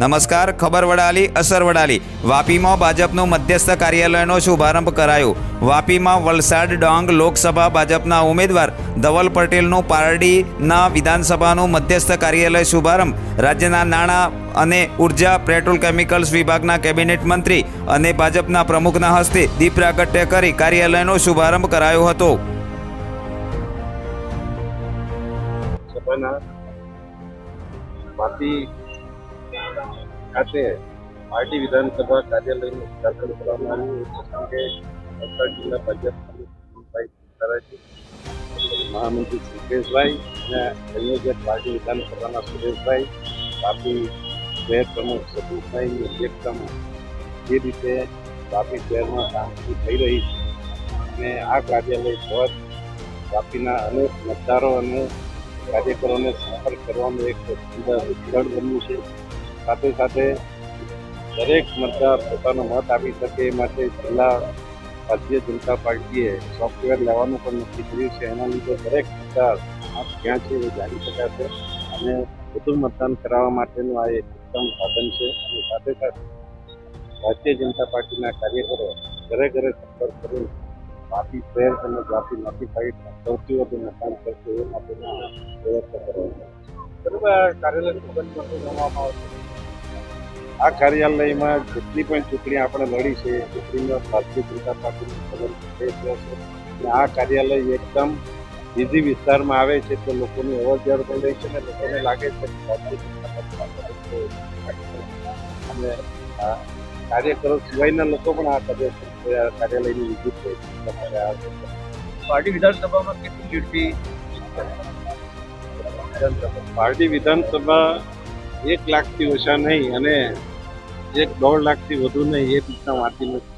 નમસ્કાર, ખબર વડાલી, અસર વડાલી. વાપીમાં ભાજપનું મધ્યસ્થ કાર્યાલયનો શુભારંભ કરાયો. વાપીમાં વલસાડ ડાંગ લોકસભા ભાજપના ઉમેદવાર ધવલ પટેલનું પારડીના વિધાનસભાનું મધ્યસ્થ કાર્યાલય શુભારંભ. રાજ્યના નાણાં અને ઊર્જા, પેટ્રોલ કેમિકલ્સ વિભાગના કેબિનેટ મંત્રી અને ભાજપના પ્રમુખના હસ્તે દીપ પ્રાગટ્ય કરી કાર્યાલયનો શુભારંભ કરાયો હતો. સભાના ખાતે પાર્ટી વિધાનસભા કાર્યાલયનું ઉદઘાટન કરવામાં આવ્યું. પ્રસંગે વલસાડ જિલ્લા ભાજપ મહામંત્રી સુકેશભાઈ અને સંયોજક પાર્ટી વિધાનસભાના સુરેશભાઈ બાપી શહેર પ્રમુખ સતીશભાઈની અધ્યક્ષતામાં જે રીતે વાપી શહેરમાં કામગીરી થઈ રહી છે અને આ કાર્યાલય પર બાપીના અનેક મતદારો અને કાર્યકરોને સંપર્ક કરવાનું એક સુંદર સ્થળ બન્યું છે. સાથે સાથે દરેક મતદાર પોતાનો મત આપી શકે એ માટે જિલ્લા ભારતીય જનતા પાર્ટીએ સોફ્ટવેર લેવાનું પણ નક્કી કર્યું છે. એના લીધે દરેક મતદાર મત ક્યાં છે એ જાણી શકાશે અને વધુ મતદાન કરાવવા માટેનું આ એક ઉત્તમ સાધન છે. અને સાથે સાથે ભારતીય જનતા પાર્ટીના કાર્યકરો ઘરે ઘરે સંપર્ક કરી વાપી શહેર અને જાતિ નોટિફાઈડ સૌથી વધુ મતદાન કરશે એ માટેના પ્રયત્ન કરવા બરોબર કાર્યાલય બંધ કરવામાં આવશે. આ કાર્યાલયમાં જેટલી પણ ચૂંટણી આપણે લડી છે ચૂંટણીમાં ભારતીય જનતા પાર્ટીની આ કાર્યાલય એકદમ બીજી વિસ્તારમાં આવે છે તો લોકોની અવાજ જવર પણ રહે છે અને લોકોને લાગે છે કે ભારતીય જનતા પાર્ટી અને આ કાર્યકરો સિવાયના લોકો પણ આ કાર્ય કાર્યાલયની વિઝિટ છે પાર્ટી વિધાનસભામાં કેટલી લીડથી પાર્ટી વિધાનસભા એક લાખથી ઓછા નહીં અને એક દોઢ લાખથી વધુ નહીં એ રીતના વાંચી નથી